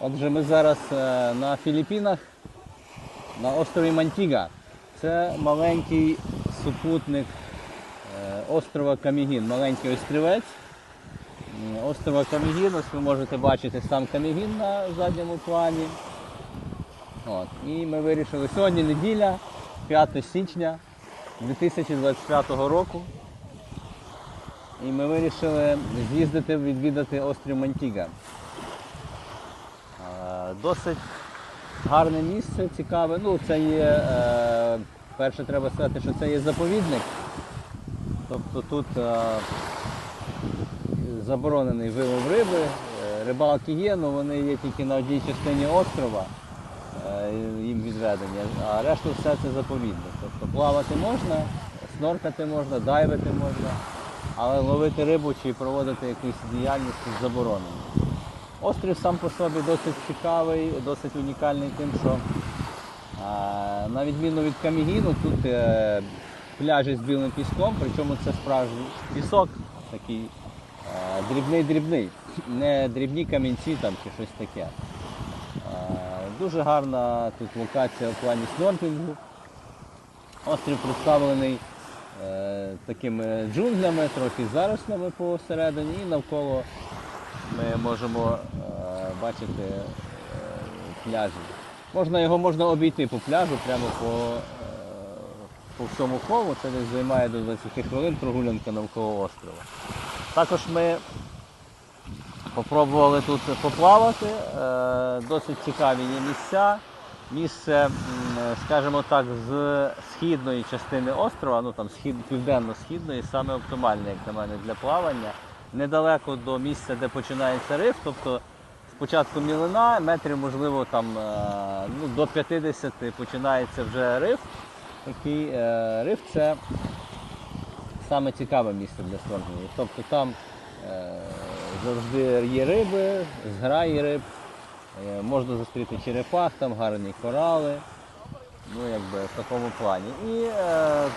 Отже, ми зараз е, на Філіппінах, на острові Мантіга. Це маленький супутник е, острова Камігін, маленький острівець. Острова Камігін, ось ви можете бачити сам Камігін на задньому плані. От. І ми вирішили сьогодні неділя, 5 січня 2025 року. І ми вирішили з'їздити відвідати острів Мантіга. Досить гарне місце, цікаве. Ну, це є, е, перше треба сказати, що це є заповідник. Тобто тут е, заборонений вилов риби, е, рибалки є, але вони є тільки на одній частині острова, е, їм відведені, а решту все це заповідник. Тобто плавати можна, сноркати можна, дайвити можна, але ловити рибу чи проводити якусь діяльність заборонено. Острів сам по собі досить цікавий, досить унікальний тим, що на відміну від Камігіну, тут е, пляжі з білим піском, причому це справжній пісок, такий дрібний-дрібний, не дрібні камінці там чи щось таке. Дуже гарна тут локація в плані сноркінгу. Острів представлений е, такими джунглями, трохи зарослями посередині і навколо ми можемо е, бачити е, пляжі. Можна його можна обійти по пляжу прямо по, е, по всьому колу. Це десь займає до 20 хвилин прогулянка навколо острова. Також ми попробували тут поплавати. Досить цікаві є місця. Місце, скажімо так, з східної частини острова, ну там схід, південно-східної, саме оптимальне, як на мене, для плавання. Недалеко до місця, де починається риф, тобто спочатку мілина, метрів, можливо, там е, ну, до 50 починається вже риф. Такий е, риф це саме цікаве місце для снорклінгу. Тобто там е, завжди є риби, зграї риб, можна зустріти черепах, там гарні корали. Ну, якби в такому плані. І е,